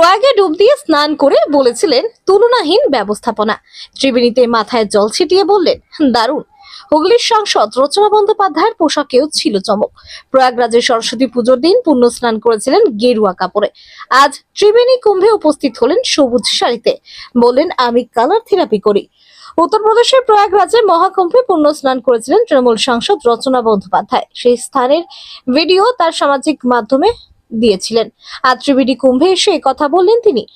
প্রয়াগে ডুব দিয়ে স্নান করে বলেছিলেন তুলনাহীন ব্যবস্থাপনা। ত্রিবেণীতে মাথায় জল ছিটিয়ে বললেন, দারুণ। হুগলির সাংসদ রচনা বন্দ্যোপাধ্যায়ের পোশাকেও ছিল চমক। প্রয়াগরাজে সরস্বতী পুজোর দিন পুণ্য স্নান করেছিলেন গেরুয়া কাপড়ে। আজ ত্রিবেণী কুম্ভে উপস্থিত হলেন সবুজ শাড়িতে। বললেন, আমি কালার থেরাপি করি। উত্তরপ্রদেশের প্রয়াগরাজে মহাকুম্ভে পুণ্য স্নান করেছিলেন তৃণমূল সাংসদ রচনা বন্দ্যোপাধ্যায়। সেই স্থানের ভিডিও তার সামাজিক মাধ্যমে দিয়েছিলেন। আজ ত্রিবেণী কুম্ভে এসে কথা বললেন তিনি।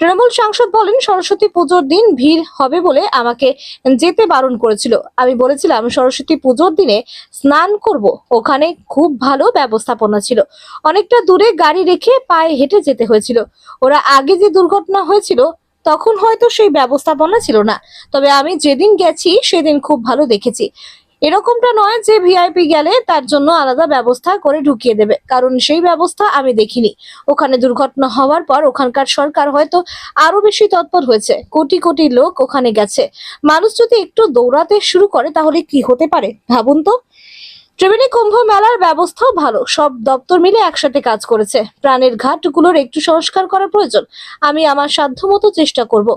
তৃণমূল সাংসদ বলেন, সরস্বতী পুজোর দিন ভিড় হবে বলে আমাকে যেতে বারণ করেছিল। আমি বলেছিলাম, সরস্বতী পুজোর দিনে স্নান করব। ওখানে খুব ভালো ব্যবস্থাপনা ছিল। অনেকটা দূরে গাড়ি রেখে পায়ে হেঁটে যেতে হয়েছিল। ওরা আগে যে দুর্ঘটনা হয়েছিল, তখন হয়তো সেই ব্যবস্থাপনা ছিল না। তবে আমি যেদিন গেছি, সেদিন খুব ভালো দেখেছি। এরকমটা নয় যে ভিআইপি গেলে তার জন্য আলাদা ব্যবস্থা করে ঢুকিয়ে দেবে। কারণ সেই ব্যবস্থা আমি দেখিনি। ওখানে দুর্ঘটনা হওয়ার পর ওখানকার সরকার হয়তো আরও বেশি তৎপর হয়েছে। কোটি কোটি লোক ওখানে গেছে। মানুষ যদি একটু দৌড়াতে শুরু করে তাহলে কি হতে পারে? ভাবুন তো। ত্রিবেণী কুম্ভ মেলার ব্যবস্থাও ভালো। সব দপ্তর মিলে একসাথে কাজ করেছে। প্রাণের ঘাটগুলোর একটু সংস্কার করা প্রয়োজন। আমি আমার সাধ্যমতো চেষ্টা করব।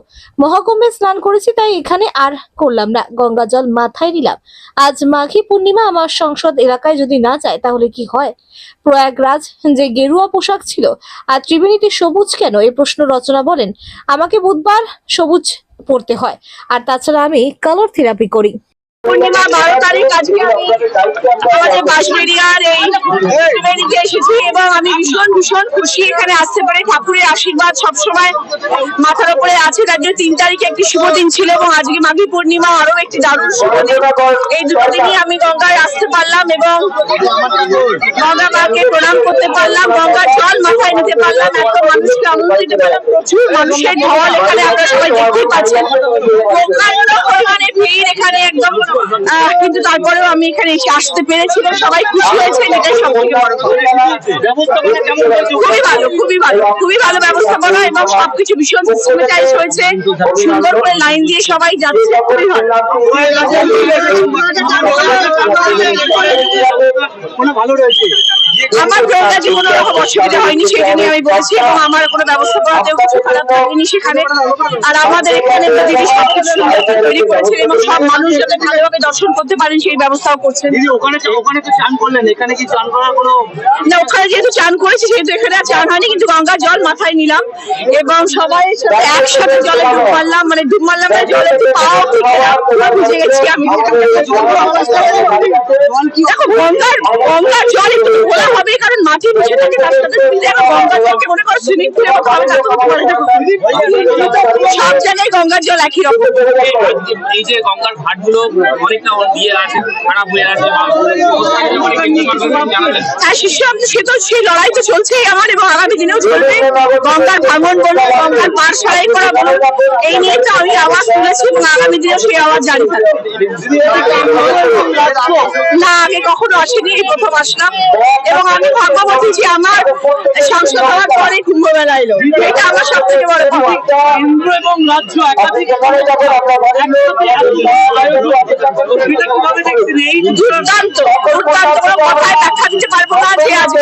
মহাকুম্ভে স্নান করেছি, তাই এখানে আর করলাম না। গঙ্গা জল মাথায় নিলাম। আজ মাঘী পূর্ণিমা আমার সংসদ এলাকায় যদি না যায়, তাহলে কি হয়? প্রয়াগরাজ যে গেরুয়া পোশাক ছিল, আর ত্রিবেণীতে সবুজ কেন? এই প্রশ্ন রচনা বলেন, আমাকে বুধবার সবুজ পড়তে হয়। আর তাছাড়া আমি কালার থেরাপি করি। পূর্ণিমা বারো তারিখ আজকে আমি আমাদের বাঁশবেড়িয়ার এই ত্রিবেণীতে এসেছি এবং আমি ভীষণ ভীষণ খুশি এখানে আসতে পারে। ঠাকুরের আশীর্বাদ সবসময় মাথার উপরে আছে। তার জন্য তিন তারিখে একটি শুভ দিন ছিল এবং আজকে মাঘী পূর্ণিমা আরও একটি দারুণ শুভ দিন। এই দুটো দিনই আমি গঙ্গায় আসতে পারলাম এবং গঙ্গা মাকে প্রণাম করতে পারলাম। গঙ্গার জল মাথায় নিতে পারলাম। এত মানুষকে আনন্দ দিতে প্রচুর মানুষের ঢল এখানে আপনারা সবাই দেখতেই পাচ্ছেন। ভিড় এখানে একদম কিন্তু তারপরেও আমি এখানে এসে আসতে পেরেছি সবাই খুশি হয়েছে, এটাই সব খুবই ভালো খুবই ভালো খুবই ভালো ব্যবস্থাপনা এবং সবকিছু ভীষণ সিস্টেমেটাইজ হয়েছে। সুন্দর করে লাইন দিয়ে সবাই যাচ্ছে, খুবই ভালো। ভালো আমার প্রয়োজনে কোনো রকম অসুবিধা হয়নি, সেই জন্য আমি বলছি, এবং আমার কোনো ব্যবস্থাপনাতেও কিছু খারাপ লাগেনি সেখানে। আর আমাদের এখানে দিদি সুন্দর তৈরি করেছেন, এবং সব মানুষ যাতে ভালোভাবে দর্শন করতে পারেন সেই ব্যবস্থাও করছেন। ওখানে ওখানে তো চান করলেন এখানে কি চান করার কোনো না ওখানে যেহেতু চান করেছি সেহেতু এখানে আর চান হয়নি কিন্তু গঙ্গার জল মাথায় নিলাম এবং সবাই সাথে একসাথে জলে ডুব মারলাম মানে ডুব মারলাম না জলে একটু পাও ভিজে গেছি আমি দেখো গঙ্গার গঙ্গার জল একটু ঘোলা হবে কারণ মাটি থাকে তার সাথে দেখো গঙ্গার জলকে মনে করো সুইমিং পুলে হবে না তো সব জায়গায় গঙ্গার জল একই রকম। এই যে গঙ্গার ঘাটগুলো অনেকটা দিয়ে আছে খারাপ হয়ে আছে সে তো সেই লড়াই তো চলছেই আমার এবং আগামী দিনেও চলবে। গঙ্গার ভাঙন বলো গঙ্গার পার সারাই করা এই নিয়ে তো আমি আওয়াজ তুলেছি এবং আগামী দিনেও সেই আওয়াজ জারি থাকবে। না আগে কখনো আসেনি এই প্রথম আসলাম। এবং আমি ভাগ্যবতী যে আমার সংসদ হওয়ার পরে কুম্ভ মেলা এলো। এটা আমার সব থেকে বড় কেন্দ্র এবং রাজ্য একাধিক দুর্দান্ত। দুর্দান্ত কোনো কথায় ব্যাখ্যা দিতে পারব না যে আজকে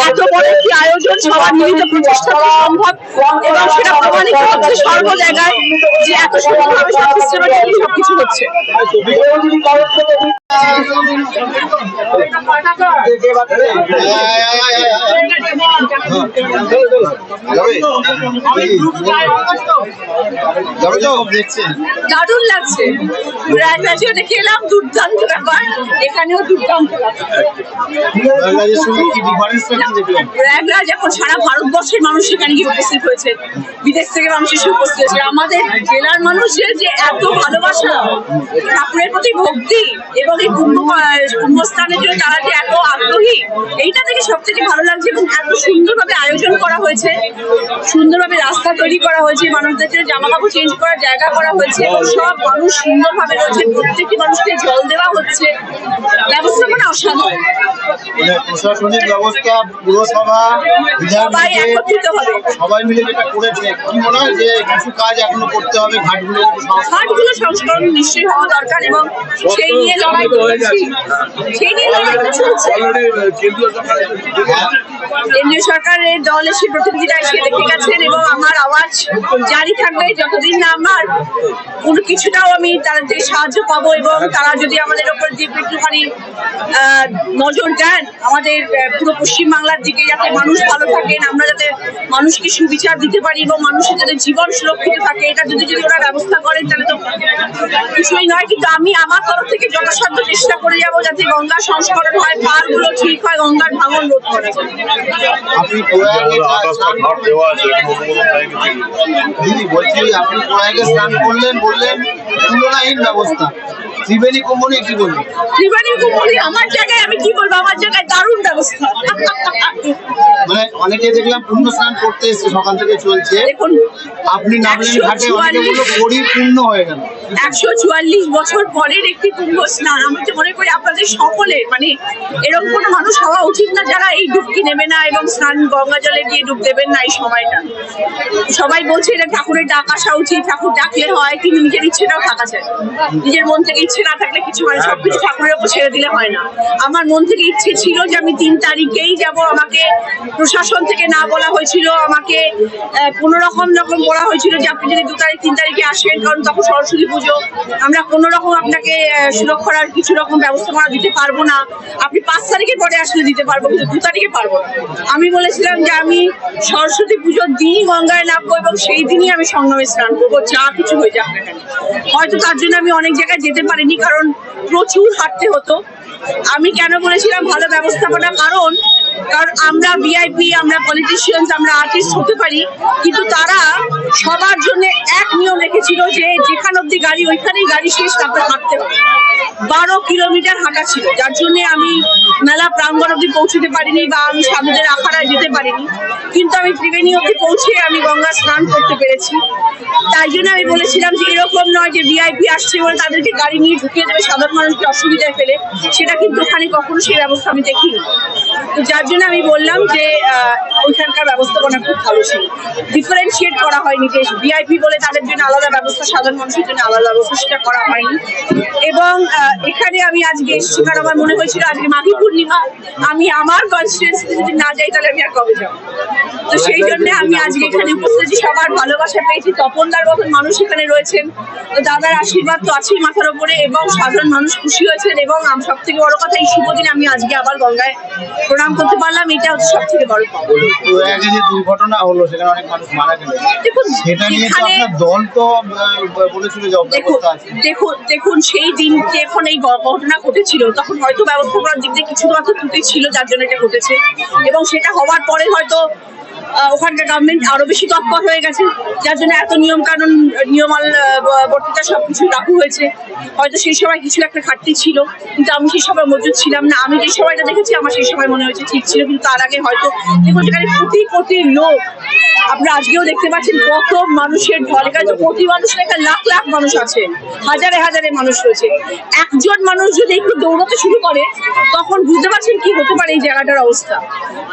এত বড় একটি আয়োজন সবার মিলিত প্রচেষ্টা সম্ভব? এবং সেটা প্রমাণিত হচ্ছে সর্ব জায়গায় যে এত সুন্দরভাবে সব সিস্টেমেটিকলি সবকিছু হচ্ছে। যাবে তো? দেখছেন দারুণ লাগছে। দেখে এলাম দুর্দান্ত ব্যাপার। এখানেও দুর্দান্ত প্রয়াগরাজ এখন সারা ভারতবর্ষের মানুষ সেখানে গিয়ে উপস্থিত হয়েছে। বিদেশ থেকে মানুষ এসে উপস্থিত হয়েছে। আমাদের জেলার মানুষের যে এত ভালোবাসা, ঠাকুরের প্রতি ভক্তি এবং এই কুম্ভ, কুম্ভস্থানের জন্য তারা যে এত আগ্রহী, এইটা থেকে সব থেকে ভালো লাগছে এবং এত সুন্দরভাবে আয়োজন করা হয়েছে। সুন্দরভাবে রাস্তা তৈরি করা হয়েছে মানুষদের জামা কাপড় চেঞ্জ করার জায়গা করা হয়েছে এবং সব মানুষ সুন্দরভাবে রয়েছে। প্রত্যেক প্রত্যেকটি মানুষকে জল দেওয়া হচ্ছে। ব্যবস্থাপনা অসাধারণ। মানে প্রশাসনিক ব্যবস্থা পুরসভা সবাই একত্রিত হবে। সবাই মিলে যেটা করেছে কি মনে হয় যে কিছু কাজ এখনও করতে হবে ঘাটগুলো ঘাটগুলো সংস্করণ নিশ্চয়ই হওয়া দরকার এবং সেই নিয়ে লড়াই করছি। সেই নিয়ে লড়াই চলছে কেন্দ্রীয় সরকারের দল এসে প্রতিনিধিরা এসে দেখে গেছেন এবং আমার আওয়াজ জারি থাকবে যতদিন না আমার কোনো কিছুটাও আমি তাদের থেকে সাহায্য পাবো এবং তারা যদি আমাদের ওপর যে একটুখানি নজর দেন, আমাদের পুরো পশ্চিমবাংলার দিকে যাতে মানুষ ভালো থাকেন, আমরা যাতে মানুষকে সুবিচার দিতে পারি এবং মানুষের যাতে জীবন সুরক্ষিত থাকে, এটা যদি যদি ওরা ব্যবস্থা করেন, তাহলে তো কিছুই নয়, কিন্তু আমি আমার তরফ থেকে যথাসাধ্য চেষ্টা করে যাব যাতে গঙ্গা সংস্করণ হয় পালগুলো ঠিক হয়, গঙ্গার ভাঙন রোধ করা যায়। আপনি দিদি বলছি আপনি প্রয়াগে স্নান করলেন বললেন তুলনাহীন ব্যবস্থা। ত্রিবেণী কি বলবেন ত্রিবাণী আমার জায়গায় আমি কি বলব? আমার জায়গায় দারুণ ব্যবস্থা। মানে অনেকে দেখলাম পূর্ণ স্নান করতে এসছে সকাল থেকে চলছে। আপনি নামলেন ঘাটে অনেকে বলল পরিপূর্ণ হয়ে গেল। একশো চুয়াল্লিশ বছর পরের একটি কুম্ভ স্নান। আমি তো মনে করি আপনাদের সকলের মানে এরকম কোনো মানুষ হওয়া উচিত না যারা এই ডুবকি নেবে না এবং স্নান গঙ্গা জলে গিয়ে ডুব দেবেন না এই সময়টা। সবাই বলছে এটা ঠাকুরের ডাক আসা উচিত ঠাকুর ডাকলে হয় কিন্তু নিজের ইচ্ছেটাও থাকা যায়। নিজের মন থেকে ইচ্ছে না থাকলে কিছু হয় সবকিছু ঠাকুরের উপর ছেড়ে দিলে হয় না। আমার মন থেকে ইচ্ছে ছিল যে আমি তিন তারিখেই যাব আমাকে প্রশাসন থেকে না বলা হয়েছিল আমাকে কোনো রকম রকম বলা হয়েছিল যে আপনি যদি দু তারিখ তিন তারিখে আসেন কারণ তখন সরস্বতী পুজো। আমরা কোনো রকম আপনাকে সুরক্ষার কিছু রকম ব্যবস্থা করা দিতে পারব না। আপনি পাঁচ তারিখের পরে আসলে দিতে পারব কিন্তু দু তারিখে পারব আমি বলেছিলাম যে আমি সরস্বতী পুজোর দিনই গঙ্গায় নামবো এবং সেই দিনই আমি সঙ্গমে স্নান করব যা কিছু হয়ে যাক কেন। হয়তো তার জন্য আমি অনেক জায়গায় যেতে পারিনি কারণ প্রচুর হাঁটতে হতো। আমি কেন বলেছিলাম ভালো ব্যবস্থাপনা কারণ কারণ আমরা ভিআইপি আমরা পলিটিশিয়ানস আমরা আর্টিস্ট হতে পারি, কিন্তু তারা সবার জন্য এক নিয়ম রেখেছিল যে যেখান অব্দি গাড়ি, ওইখানেই গাড়ি শেষ, তারপরে হাঁটতে হবে। বারো কিলোমিটার হাঁটা ছিল। যার জন্য আমি মেলা প্রাঙ্গণ অব্দি পৌঁছতে পারিনি বা আমি সাধুদের আখাড়ায় যেতে পারিনি। কিন্তু আমি ত্রিবেণী অব্দি পৌঁছে আমি গঙ্গা স্নান করতে পেরেছি। তাই জন্য আমি বলেছিলাম যে এরকম নয় যে ভিআইপি আসছে বলে তাদেরকে গাড়ি নিয়ে ঢুকিয়ে দেবে, সাধারণ মানুষকে অসুবিধায় ফেলে। সেটা কিন্তু ওখানে কখনো সেই ব্যবস্থা আমি দেখিনি। তো যার জন্য আমি বললাম যে ওইখানকার ব্যবস্থাপনা খুব ভালো ছিল। ডিফারেন্সিয়েট করা হয়নি যে ভিআইপি বলে তাদের জন্য আলাদা ব্যবস্থা, সাধারণ মানুষের জন্য আলাদা ব্যবস্থা সেটা করা হয়নি। এবং এখানে আমি আজকে এসেছি কারণ আমার মনে হয়েছিল আজকে মাঘী পূর্ণিমা। আমি আমার কনস্টিটুয়েন্সিতে যদি না যাই তাহলে আমি আর কবে যাব? তো সেই জন্য আমি আজকে এখানে উপস্থিত সবার ভালোবাসা পেয়েছি। তপনদার মতন মানুষ এখানে রয়েছেন। তো দাদার আশীর্বাদ তো আছেই মাথার উপরে এবং সাধারণ মানুষ খুশি হয়েছেন এবং সব থেকে বড় কথা এই শুভ দিনে আমি আজকে আবার গঙ্গায় প্রণাম করতে পারলাম। এটা হচ্ছে সব থেকে বড় দুর্ঘটনা হলো সেখানে অনেক মানুষ মারা গেল দেখুন সেটা নিয়ে তো আপনার দল তো বলেছিল যে দেখুন সেই দিন যখন এই ঘটনা ঘটেছিল, তখন হয়তো ব্যবস্থাপনার দিক দিয়ে কিছু মাত্র ত্রুটি ছিল, যার জন্য এটা ঘটেছে। এবং সেটা হওয়ার পরে হয়তো ওখানকার গভর্নমেন্ট আরও বেশি তৎপর হয়ে গেছে যার জন্য এত নিয়ম কানুন নিয়মাল বর্তিতা সবকিছু লাগু হয়েছে। হয়তো সেই সময় কিছু একটা ঘাটতি ছিল কিন্তু আমি সেই সময় মজুদ ছিলাম না। আমি যে সময়টা দেখেছি আমার সেই সময় মনে হয়েছে ঠিক ছিল কিন্তু তার আগে হয়তো দেখুন সেখানে কোটি কোটি লোক আপনারা আজকেও দেখতে পাচ্ছেন কত মানুষের ঢল। এখানে প্রতি মানুষ না, এখানে লাখ লাখ মানুষ আছে হাজারে হাজারে মানুষ রয়েছে। একজন মানুষ যদি একটু দৌড়াতে শুরু করে তখন বুঝতে পারছেন কি হতে পারে এই জায়গাটার অবস্থা।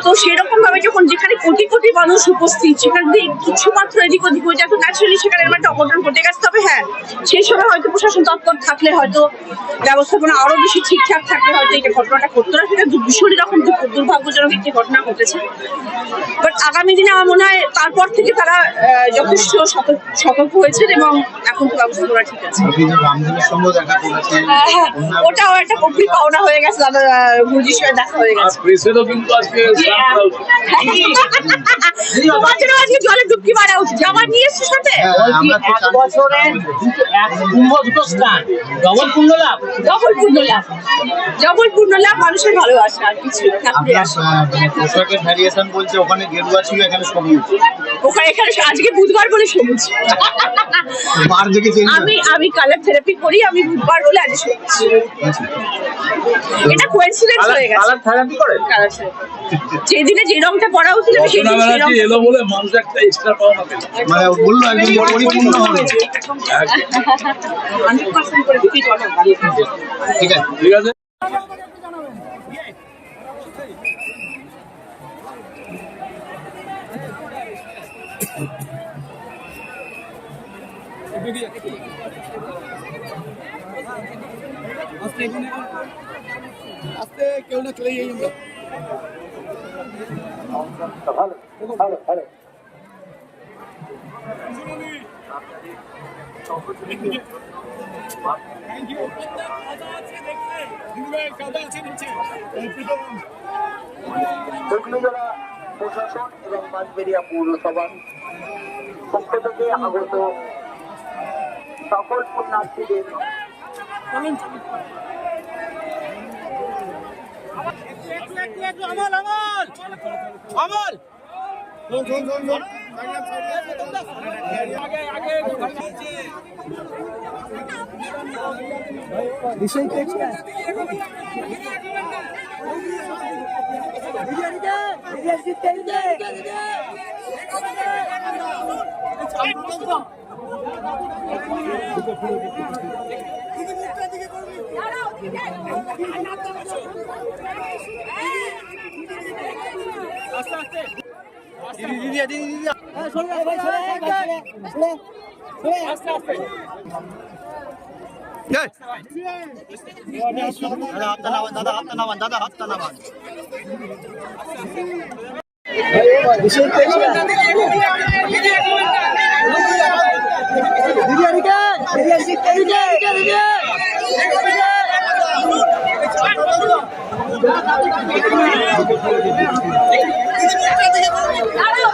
তো সেরকম ভাবে যখন যেখানে কোটি কোটি মানুষ উপস্থিত। সেখানে থেকে কিছু মাত্র এদিক ওদিক হয়ে যায়। তো ন্যাচারালি সেখানে এরকম একটা অঘটন ঘটে গেছে তবে হ্যাঁ সেই সময় হয়তো প্রশাসন তৎপর থাকলে হয়তো ব্যবস্থাপনা আরও বেশি ঠিকঠাক থাকলে হয়তো এই ঘটনাটা ঘটতো না। সেটা ভীষণই রকম দুর্ভাগ্যজনক একটি ঘটনা ঘটেছে। বাট আগামী দিনে আমার মনে হয় তারপর থেকে তারা যথেষ্ট সতর্ক হয়েছেন এবং এখন তো ব্যবস্থাপনা ঠিক আছে। হ্যাঁ, হ্যাঁ, ওটাও একটা গভীর পাওনা হয়ে গেছে দাদা গুরুজির সঙ্গে দেখা হয়ে গেছে। আজকে আজকে জলে ডুবকি মারা উচিত জামা নিয়ে এসছো সাথে? হ্যাঁ, আমরা এক বছরের এক কুম্ভ দুটো স্থান। ডবল পূর্ণ লাভ ডবল পূর্ণ লাভ ডবল পূর্ণ লাভ মানুষের ভালোবাসা আর কিছু পোশাকের ভ্যারিয়েশন বলছে ওখানে গেরুয়া ছিল এখানে সবুজ। ওখানে এখানে আজকে বুধবার বলে সবুজ। আমি আমি কালার থেরাপি করি আমি বুধবার বলে আজ সবুজ। এটা কোয়েন্সিডেন্স হয়ে গেছে। কালার থেরাপি করে? কালার থেরাপি যেদিনে যে রংটা পরা উচিত আমি সেই রংটা এলো বলে মানুষ একটা এক্সট্রা পেল। মানে বলল একদম পরিপূর্ণ। হান্ড্রেড পার্সেন্ট করে দিচ্ছি চলো গাড়ি ঠিক আছে ঠিক আছে। প্রশাসন এবং বাঁশবেড়িয়া পৌরসভার পক্ষ থেকে আগত সকল পুণ্যার্থীদের আস্তে আস্তে। দাদা হাতটা নামান দাদা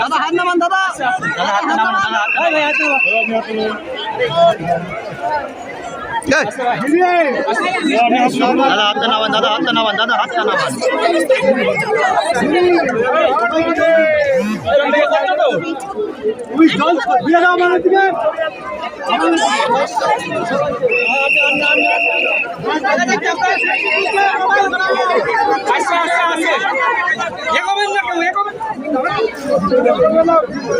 দাদা হাত নামান দাদা। দাদা হাত নামান দাদা হাত নামান। দাদা হাতটা নামান দাদা হাতটা নামান দাদা হাতটা নামান।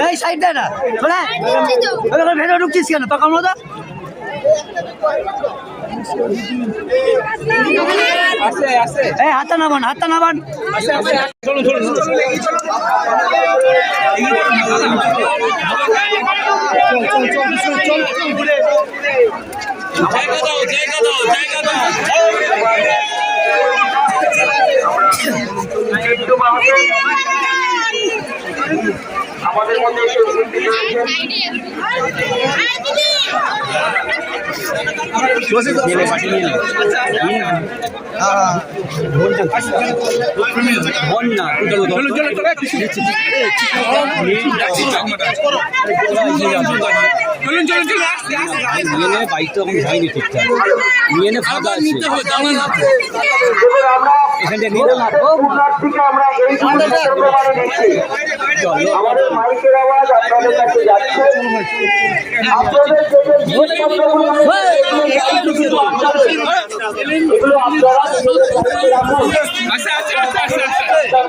এই সাইড দেয় না ওখানে ভেতরে ঢুকছিস কেন? পাকা মতো এই, হাতটা নামান হাতটা নামান। আমাদের মধ্যে এসে উপস্থিত হয়েছেন এবার আমরা পুণ্যার্থীকে আমরা এই পুরস্কার প্রদানে দিচ্ছি আমাদের মাইকের আওয়াজ আপনাদের কাছে যাচ্ছে আপনাদের যে যে জিনিসপত্রগুলো এগুলো